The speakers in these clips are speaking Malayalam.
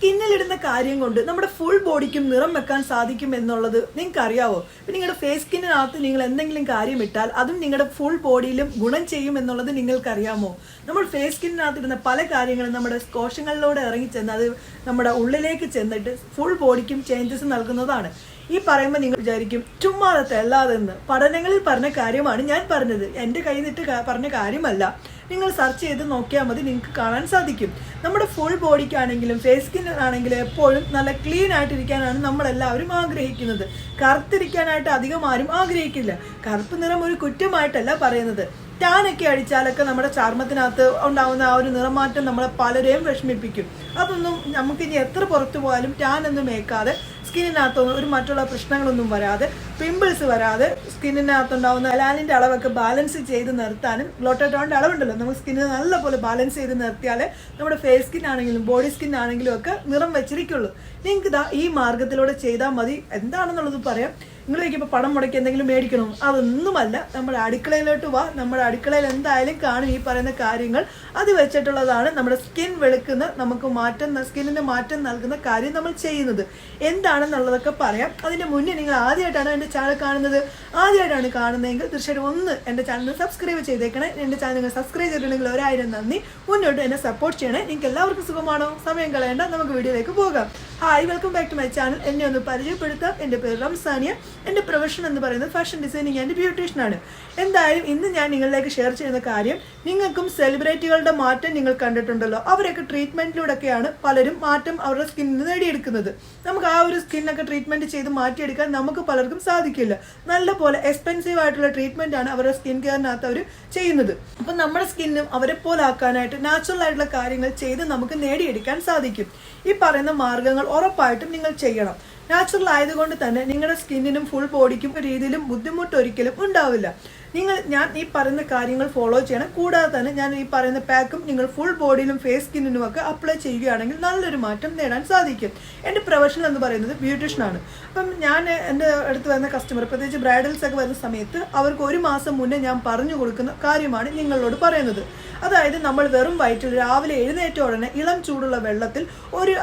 സ്കിന്നിലിടുന്ന കാര്യം കൊണ്ട് നമ്മുടെ ഫുൾ ബോഡിക്കും നിറം വെക്കാൻ സാധിക്കും എന്നുള്ളത് നിങ്ങൾക്ക് അറിയാവോ ഇപ്പം നിങ്ങളുടെ ഫേസ് സ്കിന്നിനകത്ത് നിങ്ങൾ എന്തെങ്കിലും കാര്യം ഇട്ടാൽ അതും നിങ്ങളുടെ ഫുൾ ബോഡിയിലും ഗുണം ചെയ്യും എന്നുള്ളത് നിങ്ങൾക്കറിയാമോ? നമ്മൾ ഫേസ് സ്കിന്നിനകത്ത് ഇടുന്ന പല കാര്യങ്ങളും നമ്മുടെ കോശങ്ങളിലൂടെ ഇറങ്ങിച്ചെന്ന് അത് നമ്മുടെ ഉള്ളിലേക്ക് ചെന്നിട്ട് ഫുൾ ബോഡിക്കും ചേഞ്ചസ് നൽകുന്നതാണ്. ഈ പറയുമ്പോൾ നിങ്ങൾ വിചാരിക്കും ചുമ്മാതെ തെല്ലാതെന്ന്. പഠനങ്ങളിൽ പറഞ്ഞ കാര്യമാണ് ഞാൻ പറഞ്ഞത്. എന്റെ കയ്യിൽ നിന്നിട്ട് പറഞ്ഞ കാര്യമല്ല. നിങ്ങൾ സെർച്ച് ചെയ്ത് നോക്കിയാൽ മതി നിങ്ങൾക്ക് കാണാൻ സാധിക്കും. നമ്മുടെ ഫുൾ ബോഡിക്കാണെങ്കിലും ഫേസ് സ്കിന്നിനാണെങ്കിലും എപ്പോഴും നല്ല ക്ലീൻ ആയിട്ടിരിക്കാനാണ് നമ്മളെല്ലാവരും ആഗ്രഹിക്കുന്നത്. കറുത്തിരിക്കാനായിട്ട് അധികം ആരും ആഗ്രഹിക്കില്ല. കറുപ്പ് നിറം ഒരു കുറ്റമായിട്ടല്ല പറയുന്നത്. ടാനൊക്കെ അടിച്ചാലൊക്കെ നമ്മുടെ ചർമ്മത്തിനകത്ത് ഉണ്ടാകുന്ന ആ ഒരു നിറമാറ്റം നമ്മളെ പലരെയും വിഷമിപ്പിക്കും. അതൊന്നും നമുക്ക് ഇനി എത്ര പുറത്തു പോയാലും ടാൻ ഒന്നും ഏക്കാതെ സ്കിന്നിനകത്തൊന്നും ഒരു മറ്റുള്ള പ്രശ്നങ്ങളൊന്നും വരാതെ പിമ്പിൾസ് വരാതെ സ്കിന്നിനകത്തുണ്ടാവുന്ന അലാലിന്റെ അളവൊക്കെ ബാലൻസ് ചെയ്ത് നിർത്താനും ഗ്ലോട്ടോട്ടോണിന്റെ അളവുണ്ടല്ലോ നമുക്ക് സ്കിന്നിന് നല്ലപോലെ ബാലൻസ് ചെയ്ത് നിർത്തിയാലേ നമ്മുടെ ഫേസ് സ്കിൻ ആണെങ്കിലും ബോഡി സ്കിൻ ആണെങ്കിലും ഒക്കെ നിറം വെച്ചിരിക്കുള്ളൂ. നിങ്ങൾക്ക് ഈ മാർഗത്തിലൂടെ ചെയ്താൽ മതി. എന്താണെന്നുള്ളത് പറയാം. നിങ്ങൾ ഇപ്പോൾ പടം മുടക്കി എന്തെങ്കിലും മേടിക്കണോ? അതൊന്നുമല്ല. നമ്മുടെ അടുക്കളയിലോട്ട് വാ. നമ്മുടെ അടുക്കളയിൽ എന്തായാലും കാണും ഈ പറയുന്ന കാര്യങ്ങൾ. അത് വെച്ചിട്ടുള്ളതാണ് നമ്മുടെ സ്കിൻ വെളുക്കുന്ന നമുക്ക് മാറ്റം സ്കിന്നിന് മാറ്റം നൽകുന്ന കാര്യം നമ്മൾ ചെയ്യുന്നത്. എന്താണെന്നുള്ളതൊക്കെ പറയാം. അതിന്റെ മുന്നേ നിങ്ങൾ ആദ്യമായിട്ടാണ് എന്റെ ചാനൽ കാണുന്നത്. ആദ്യമായിട്ടാണ് കാണുന്നതെങ്കിൽ തീർച്ചയായിട്ടും ഒന്ന് എന്റെ ചാനൽ സബ്സ്ക്രൈബ് ചെയ്തേക്കണേ. എന്റെ ചാനൽ നിങ്ങൾ സബ്സ്ക്രൈബ് ചെയ്തിട്ടുണ്ടെങ്കിൽ ഒരായിരം നന്ദി. മുന്നോട്ട് എന്നെ സപ്പോർട്ട് ചെയ്യണേ. നിങ്ങൾക്ക് എല്ലാവർക്കും സുഖമാണോ? സമയം കളയേണ്ട. നമുക്ക് വീഡിയോയിലേക്ക് പോകാം. Hi welcome back to my channel എന്നെ ഒന്ന് പരിചയപ്പെടുത്താം. എന്റെ പേര് റംസാനിയ. എന്റെ പ്രൊഫഷൻ എന്ന് പറയുന്നത് ഫാഷൻ ഡിസൈനിങ് ആൻഡ് ബ്യൂട്ടീഷ്യൻ ആണ്. എന്തായാലും ഇന്ന് ഞാൻ നിങ്ങളിലേക്ക് ഷെയർ ചെയ്യുന്ന കാര്യം നിങ്ങൾക്കും സെലിബ്രിറ്റികളുടെ മാറ്റം നിങ്ങൾ കണ്ടിട്ടുണ്ടല്ലോ. അവരൊക്കെ ട്രീറ്റ്മെന്റിലൂടെയൊക്കെയാണ് പലരും മാറ്റം അവരുടെ സ്കിന്നിന് നേടിയെടുക്കുന്നത്. നമുക്ക് ആ ഒരു സ്കിന്നൊക്കെ ട്രീറ്റ്മെന്റ് ചെയ്ത് മാറ്റിയെടുക്കാൻ നമുക്ക് പലർക്കും സാധിക്കില്ല. നല്ലപോലെ എക്സ്പെൻസീവ് ആയിട്ടുള്ള ട്രീറ്റ്മെന്റ് ആണ് അവരുടെ സ്കിൻ കെയറിനകത്ത് അവർ ചെയ്യുന്നത്. അപ്പം നമ്മുടെ സ്കിന്നും അവരെ പോലെ ആക്കാനായിട്ട് നാച്ചുറൽ ആയിട്ടുള്ള കാര്യങ്ങൾ ചെയ്ത് നമുക്ക് നേടിയെടുക്കാൻ സാധിക്കും. ഈ പറയുന്ന മാർഗങ്ങൾ ഉറപ്പായിട്ടും നിങ്ങൾ ചെയ്യണം. നാച്ചുറൽ ആയതുകൊണ്ട് തന്നെ നിങ്ങളുടെ സ്കിന്നിനും ഫുൾ ബോഡിക്കും രീതിയിലും ബുദ്ധിമുട്ട് ഒരിക്കലും ഉണ്ടാവില്ല. നിങ്ങൾ ഞാൻ ഈ പറയുന്ന കാര്യങ്ങൾ ഫോളോ ചെയ്യണം. കൂടാതെ തന്നെ ഞാൻ ഈ പറയുന്ന പാക്കും നിങ്ങൾ ഫുൾ ബോഡിയിലും ഫേസ് സ്കിന്നിനും ഒക്കെ അപ്ലൈ ചെയ്യുകയാണെങ്കിൽ നല്ലൊരു മാറ്റം നേടാൻ സാധിക്കും. എന്റെ പ്രൊഫഷൻ എന്ന് പറയുന്നത് ബ്യൂട്ടീഷ്യനാണ് അപ്പം ഞാൻ എന്റെ അടുത്ത് വരുന്ന കസ്റ്റമർ പ്രത്യേകിച്ച് ബ്രൈഡൽസ് ഒക്കെ വരുന്ന സമയത്ത് അവർക്ക് ഒരു മാസം മുന്നേ ഞാൻ പറഞ്ഞു കൊടുക്കുന്ന കാര്യമാണ് നിങ്ങളോട് പറയുന്നത്. അതായത് നമ്മൾ വെറും വയറ്റിൽ രാവിലെ എഴുന്നേറ്റ ഉടനെ ഇളം ചൂടുള്ള വെള്ളത്തിൽ ഒരു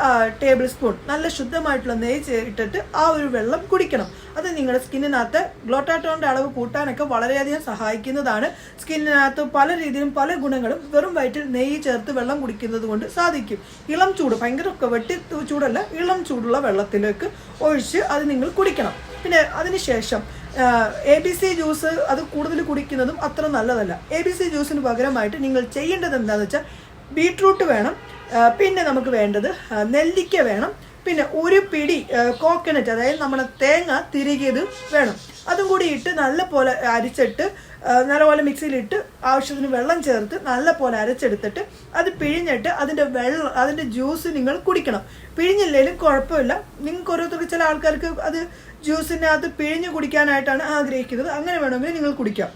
ടേബിൾ സ്പൂൺ നല്ല ശുദ്ധമായിട്ടുള്ള നെയ്യ് ഇട്ടിട്ട് ആ ഒരു വെള്ളം കുടിക്കണം. അത് നിങ്ങളുടെ സ്കിന്നിനകത്ത് ഗ്ലോട്ടാറ്റോണിന്റെ അളവ് കൂട്ടാനൊക്കെ വളരെയധികം സഹായിക്കുന്നതാണ്. സ്കിന്നിനകത്ത് പല രീതിയിലും പല ഗുണങ്ങളും വെറും വയറ്റിൽ നെയ്യ് ചേർത്ത് വെള്ളം കുടിക്കുന്നത് കൊണ്ട് സാധിക്കും. ഇളം ചൂട് ഭയങ്കര വെട്ടി ചൂടല്ല ഇളം ചൂടുള്ള വെള്ളത്തിലേക്ക് ഒഴിച്ച് അത് നിങ്ങൾ കുടിക്കണം. പിന്നെ അതിനുശേഷം എ ബി സി ജ്യൂസ് അത് കൂടുതൽ കുടിക്കുന്നതും അത്ര നല്ലതല്ല. എ ബി സി ജ്യൂസിന് പകരമായിട്ട് നിങ്ങൾ ചെയ്യേണ്ടത് എന്താണെന്ന് വെച്ചാൽ ബീട്രൂട്ട് വേണം പിന്നെ നമുക്ക് വേണ്ടത് നെല്ലിക്ക വേണം പിന്നെ ഒരു പിടി കോക്കനട്ട് അതായത് നമ്മുടെ തേങ്ങ തിരികിയത് വേണം. അതും കൂടി ഇട്ട് നല്ല പോലെ അരിച്ചിട്ട് നല്ലപോലെ മിക്സിയിലിട്ട് ആവശ്യത്തിന് വെള്ളം ചേർത്ത് നല്ല പോലെ അരച്ചെടുത്തിട്ട് അത് പിഴിഞ്ഞിട്ട് അതിന്റെ വെള്ളം അതിന്റെ ജ്യൂസ് നിങ്ങൾ കുടിക്കണം. പിഴിഞ്ഞില്ലെങ്കിലും കുഴപ്പമില്ല. നിങ്ങൾക്ക് ഓരോരുത്തർക്ക് ചില ആൾക്കാർക്ക് അത് ജ്യൂസിനകത്ത് പിഴിഞ്ഞ് കുടിക്കാനായിട്ടാണ് ആഗ്രഹിക്കുന്നത്. അങ്ങനെ വേണമെങ്കിൽ നിങ്ങൾ കുടിക്കാം.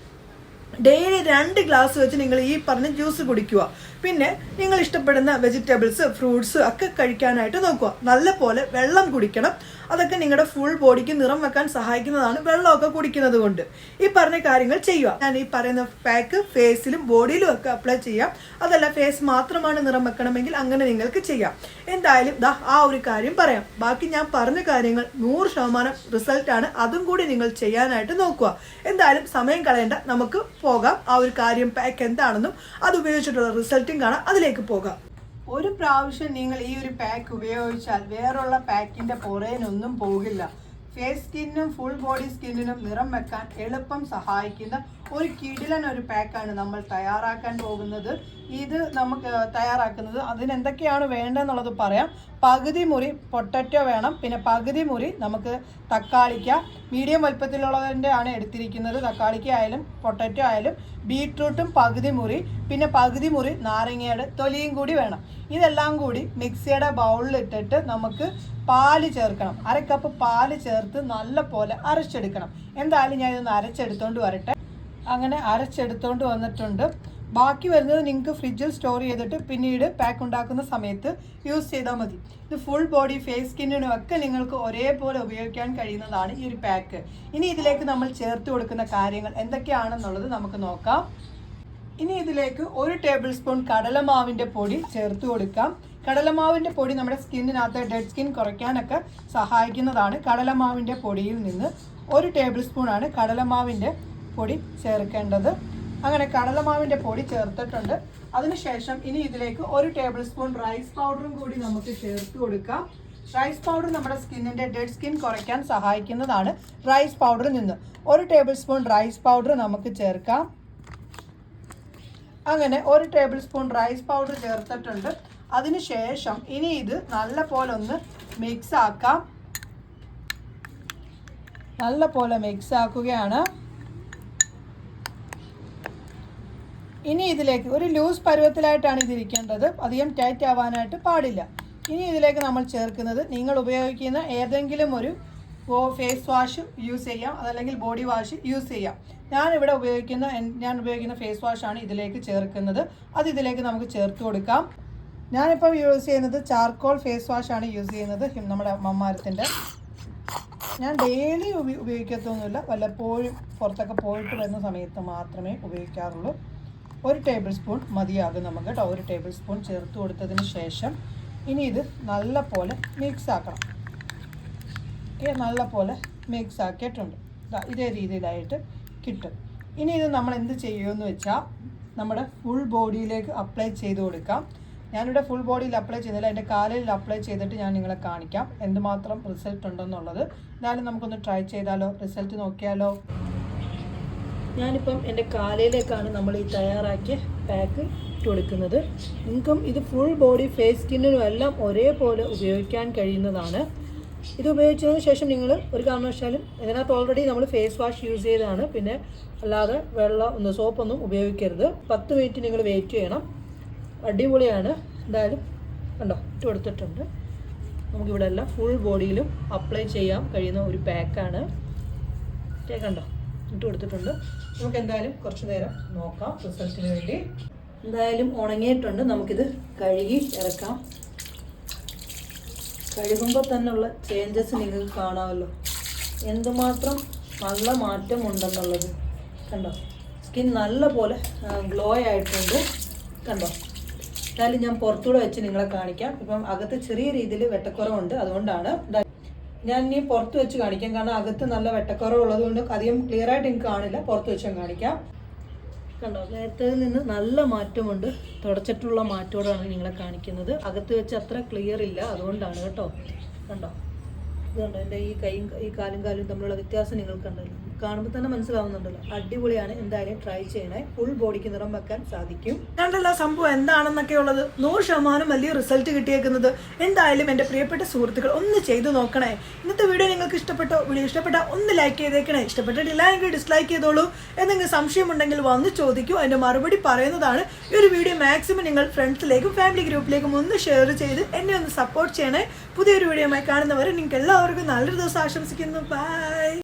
ഡെയിലി രണ്ട് ഗ്ലാസ് വെച്ച് നിങ്ങൾ ഈ പറഞ്ഞ ജ്യൂസ് കുടിക്കുക. പിന്നെ നിങ്ങൾ ഇഷ്ടപ്പെടുന്ന വെജിറ്റബിൾസ് ഫ്രൂട്ട്സ് ഒക്കെ കഴിക്കാനായിട്ട് നോക്കുക. നല്ലപോലെ വെള്ളം കുടിക്കണം. അതൊക്കെ നിങ്ങളുടെ ഫുൾ ബോഡിക്ക് നിറം വെക്കാൻ സഹായിക്കുന്നതാണ് വെള്ളമൊക്കെ കുടിക്കുന്നത് കൊണ്ട്. ഈ പറഞ്ഞ കാര്യങ്ങൾ ചെയ്യുക. ഞാൻ ഈ പറയുന്ന പാക്ക് ഫേസിലും ബോഡിയിലും ഒക്കെ അപ്ലൈ ചെയ്യാം. അതല്ല ഫേസ് മാത്രമാണ് നിറം വെക്കണമെങ്കിൽ അങ്ങനെ നിങ്ങൾക്ക് ചെയ്യാം. എന്തായാലും ദാ ആ ഒരു കാര്യം പറയാം. ബാക്കി ഞാൻ പറഞ്ഞ കാര്യങ്ങൾ നൂറ് ശതമാനം റിസൾട്ടാണ് അതും കൂടി നിങ്ങൾ ചെയ്യാനായിട്ട് നോക്കുക. എന്തായാലും സമയം കളയേണ്ട. നമുക്ക് പോകാം. ആ ഒരു കാര്യം പാക്ക് എന്താണെന്നും അത് ഉപയോഗിച്ചിട്ടുള്ള റിസൾട്ടും കാണാം അതിലേക്ക് പോകാം. ഒരു പ്രാവശ്യം നിങ്ങൾ ഈ ഒരു പാക്ക് ഉപയോഗിച്ചാൽ വേറുള്ള പാക്കിന്റെ പുറേനൊന്നും പോകില്ല. ഫേസ് സ്കിന്നും ഫുൾ ബോഡി സ്കിന്നിനും നിറം വെക്കാൻ എളുപ്പം സഹായിക്കുന്ന ഒരു കിടിലൻ ഒരു പാക്കാണ് നമ്മൾ തയ്യാറാക്കാൻ പോകുന്നത്. ഇത് നമുക്ക് തയ്യാറാക്കുന്നത്. അതിന് എന്തൊക്കെയാണ് വേണ്ടതെന്നുള്ളത് പറയാം. പകുതി മുറി പൊട്ടറ്റോ വേണം. പിന്നെ പകുതി മുറി നമുക്ക് തക്കാളിക്ക. മീഡിയം വലുപ്പത്തിലുള്ളതിന്റെ ആണ് എടുത്തിരിക്കുന്നത്. തക്കാളിക്ക ആയാലും പൊട്ടറ്റോ ആയാലും ബീട്രൂട്ടും പകുതി മുറി. പിന്നെ പകുതി മുറി നാരങ്ങയുടെ തൊലിയും കൂടി വേണം. ഇതെല്ലാം കൂടി മിക്സിയുടെ ബൗളിൽ ഇട്ടിട്ട് നമുക്ക് പാൽ ചേർക്കണം. അര കപ്പ് പാൽ ചേർത്ത് നല്ല പോലെ അരച്ചെടുക്കണം. എന്തായാലും ഞാൻ ഇതൊന്ന് അരച്ചെടുത്തോണ്ട് വരട്ടെ. അങ്ങനെ അരച്ചെടുത്തോണ്ട് വന്നിട്ടുണ്ട്. ബാക്കി വരുന്നത് നിങ്ങൾക്ക് ഫ്രിഡ്ജിൽ സ്റ്റോർ ചെയ്തിട്ട് പിന്നീട് പാക്ക് ഉണ്ടാക്കുന്ന സമയത്ത് യൂസ് ചെയ്താൽ മതി. ഇത് ഫുൾ ബോഡി ഫേസ് സ്കിന്നിനും ഒക്കെ നിങ്ങൾക്ക് ഒരേപോലെ ഉപയോഗിക്കാൻ കഴിയുന്നതാണ് ഈ ഒരു പാക്ക് ഇനി ഇതിലേക്ക് നമ്മൾ ചേർത്ത് കൊടുക്കുന്ന കാര്യങ്ങൾ എന്തൊക്കെയാണെന്നുള്ളത് നമുക്ക് നോക്കാം. ഇനി ഇതിലേക്ക് ഒരു ടേബിൾ സ്പൂൺ കടലമാവിന്റെ പൊടി ചേർത്ത് കൊടുക്കാം. കടലമാവിന്റെ പൊടി നമ്മുടെ സ്കിന്നിനകത്ത് ഡെഡ് സ്കിൻ കുറയ്ക്കാനൊക്കെ സഹായിക്കുന്നതാണ്. കടലമാവിന്റെ പൊടിയിൽ നിന്ന് ഒരു ടേബിൾ സ്പൂണാണ് കടലമാവിന്റെ പൊടി ചേർക്കേണ്ടത്. അങ്ങനെ കടലമാവിന്റെ പൊടി ചേർത്തിട്ടുണ്ട്. അതിനുശേഷം ഇനി ഇതിലേക്ക് ഒരു ടേബിൾ സ്പൂൺ റൈസ് പൗഡറും കൂടി നമുക്ക് ചേർത്ത് കൊടുക്കാം. റൈസ് പൗഡർ നമ്മുടെ സ്കിന്നിന്റെ ഡെഡ് സ്കിൻ കുറയ്ക്കാൻ സഹായിക്കുന്നതാണ്. റൈസ് പൗഡറിൽ നിന്ന് ഒരു ടേബിൾ സ്പൂൺ റൈസ് പൗഡർ നമുക്ക് ചേർക്കാം. അങ്ങനെ ഒരു ടേബിൾ സ്പൂൺ റൈസ് പൗഡർ ചേർത്തിട്ടുണ്ട്. അതിനുശേഷം ഇനി ഇത് നല്ല പോലെ ഒന്ന് മിക്സ് ആക്കാം. നല്ല പോലെ മിക്സ് ആക്കുകയാണ്. ഇനി ഇതിലേക്ക് ഒരു ലൂസ് പരുവത്തിലായിട്ടാണ് ഇതിരിക്കേണ്ടത്. അധികം ടൈറ്റ് ആവാനായിട്ട് പാടില്ല. ഇനി ഇതിലേക്ക് നമ്മൾ ചേർക്കുന്നത് നിങ്ങൾ ഉപയോഗിക്കുന്ന ഏതെങ്കിലും ഒരു ഫേസ് വാഷ് യൂസ് ചെയ്യാം. അതല്ലെങ്കിൽ ബോഡി വാഷ് യൂസ് ചെയ്യാം. ഞാൻ ഞാനിവിടെ ഉപയോഗിക്കുന്ന ഞാൻ ഉപയോഗിക്കുന്ന ഫേസ് വാഷാണ് ഇതിലേക്ക് ചേർക്കുന്നത്. അത് ഇതിലേക്ക് നമുക്ക് ചേർത്ത് കൊടുക്കാം. ഞാനിപ്പോൾ യൂസ് ചെയ്യുന്നത് ചാർക്കോൾ ഫേസ് വാഷാണ് യൂസ് ചെയ്യുന്നത് നമ്മുടെ മമ്മാരത്തിന്റെ ഞാൻ ഡെയിലി ഉപ ഉപയോഗിക്കത്തൊന്നുമില്ല. വല്ലപ്പോഴും പുറത്തൊക്കെ പോയിട്ട് വരുന്ന സമയത്ത് മാത്രമേ ഉപയോഗിക്കാറുള്ളൂ. ഒരു ടേബിൾ സ്പൂൺ മതിയാകും നമുക്ക് കേട്ടോ ഒരു ടേബിൾ സ്പൂൺ ചേർത്ത് കൊടുത്തതിന് ശേഷം ഇനി ഇത് നല്ല പോലെ മിക്സ് ആക്കണം. ഓക്കെ നല്ല പോലെ മിക്സ് ആക്കിയിട്ടുണ്ട് ഇതേ രീതിയിലായിട്ട് കിട്ടും. ഇനി ഇത് നമ്മൾ എന്ത് ചെയ്യുമെന്ന് വെച്ചാൽ നമ്മുടെ ഫുൾ ബോഡിയിലേക്ക് അപ്ലൈ ചെയ്ത് കൊടുക്കാം. ഞാനിവിടെ ഫുൾ ബോഡിയിൽ അപ്ലൈ ചെയ്തില്ല എന്റെ കാലിൽ അപ്ലൈ ചെയ്തിട്ട് ഞാൻ നിങ്ങളെ കാണിക്കാം. എന്തുമാത്രം റിസൾട്ട് ഉണ്ടെന്നുള്ളത്. എന്തായാലും നമുക്കൊന്ന് ട്രൈ ചെയ്താലോ? റിസൾട്ട് നോക്കിയാലോ? ഞാനിപ്പം എന്റെ കാലയിലേക്കാണ് നമ്മൾ ഈ തയ്യാറാക്കിയ പാക്ക് ഇട്ട് കൊടുക്കുന്നത് നിങ്ങൾക്കും ഇത് ഫുൾ ബോഡി ഫേസ് സ്കിന്നിനും എല്ലാം ഒരേപോലെ ഉപയോഗിക്കാൻ കഴിയുന്നതാണ്. ഇത് ഉപയോഗിച്ചതിന് ശേഷം നിങ്ങൾ ഒരു കാരണവശാലും ഇതിനകത്ത് ഓൾറെഡി നമ്മൾ ഫേസ് വാഷ് യൂസ് ചെയ്തതാണ്. പിന്നെ അല്ലാതെ വെള്ളം ഒന്ന് സോപ്പൊന്നും ഉപയോഗിക്കരുത്. പത്ത് മിനിറ്റ് നിങ്ങൾ വെയിറ്റ് ചെയ്യണം. അടിപൊളിയാണ്. എന്തായാലും കണ്ടോ ഇട്ട് കൊടുത്തിട്ടുണ്ട്. നമുക്കിവിടെ എല്ലാം ഫുൾ ബോഡിയിലും അപ്ലൈ ചെയ്യാൻ കഴിയുന്ന ഒരു പാക്കാണ് കണ്ടോ? ഇട്ട് കൊടുത്തിട്ടുണ്ട്. നമുക്ക് എന്തായാലും കുറച്ച് നേരം നോക്കാം റിസൾട്ടിന് വേണ്ടി. എന്തായാലും ഉണങ്ങിയിട്ടുണ്ട്. നമുക്കിത് കഴുകി ഇറക്കാം. കഴുകുമ്പോൾ തന്നെയുള്ള ചേഞ്ചസ് നിങ്ങൾക്ക് കാണാമല്ലോ. എന്തുമാത്രം നല്ല മാറ്റം ഉണ്ടെന്നുള്ളത് കണ്ടോ? സ്കിൻ നല്ല പോലെ ഗ്ലോ ആയിട്ടുണ്ട്. കണ്ടോ? എന്തായാലും ഞാൻ പുറത്തൂടെ വെച്ച് നിങ്ങളെ കാണിക്കാം. ഇപ്പം അകത്ത് ചെറിയ രീതിയിൽ വെട്ടക്കുറവുണ്ട്. അതുകൊണ്ടാണ് ഞാൻ ഇനി പുറത്ത് വെച്ച് കാണിക്കാം. കാരണം അകത്ത് നല്ല വെട്ടക്കുറവ് ഉള്ളത് കൊണ്ട് അധികം ക്ലിയർ ആയിട്ട് എനിക്ക് കാണില്ല. പുറത്ത് വെച്ച് കാണിക്കാം. കണ്ടോ നേരത്തേതിൽ നിന്ന് നല്ല മാറ്റമുണ്ട്. തുടച്ചിട്ടുള്ള മാറ്റോടാണ് നിങ്ങളെ കാണിക്കുന്നത്. അകത്ത് വെച്ച് അത്ര ക്ലിയർ ഇല്ല. അതുകൊണ്ടാണ് കേട്ടോ. കണ്ടോ? ഇതുണ്ട്? എന്റെ ഈ കൈയും ഈ കാലും കാലും തമ്മിലുള്ള വ്യത്യാസം നിങ്ങൾ കണ്ടല്ലോ കാണുമ്പോൾ തന്നെ മനസ്സിലാവുന്നുണ്ടല്ലോ. അടിപൊളിയാണ്. എന്തായാലും ട്രൈ ചെയ്യണേ. ഫുൾ ബോഡിക്ക് നിറം വെക്കാൻ സാധിക്കും. കണ്ടല്ലോ സംഭവം എന്താണെന്നൊക്കെ ഉള്ളത്. നൂറ് ശതമാനം വലിയ റിസൾട്ട് കിട്ടിയേക്കുന്നത്. എന്തായാലും എന്റെ പ്രിയപ്പെട്ട സുഹൃത്തുക്കൾ ഒന്ന് ചെയ്തു നോക്കണേ. ഇന്നത്തെ വീഡിയോ നിങ്ങൾക്ക് ഇഷ്ടപ്പെട്ടോ? വീഡിയോ ഇഷ്ടപ്പെട്ട ഒന്ന് ലൈക്ക് ചെയ്തേക്കണേ. ഇഷ്ടപ്പെട്ടിട്ടില്ല എങ്കിൽ ഡിസ്ലൈക്ക് ചെയ്തോളൂ. എന്തെങ്കിലും സംശയമുണ്ടെങ്കിൽ വന്ന് ചോദിക്കൂ. അതിന്റെ മറുപടി പറയുന്നതാണ്. ഈ ഒരു വീഡിയോ മാക്സിമം നിങ്ങൾ ഫ്രണ്ട്സിലേക്കും ഫാമിലി ഗ്രൂപ്പിലേക്കും ഒന്ന് ഷെയർ ചെയ്ത് എന്നെ ഒന്ന് സപ്പോർട്ട് ചെയ്യണേ. പുതിയൊരു വീഡിയോയുമായി കാണുന്നവരെ നിങ്ങൾക്ക് എല്ലാവർക്കും നല്ലൊരു ദിവസം ആശംസിക്കുന്നു. ബൈ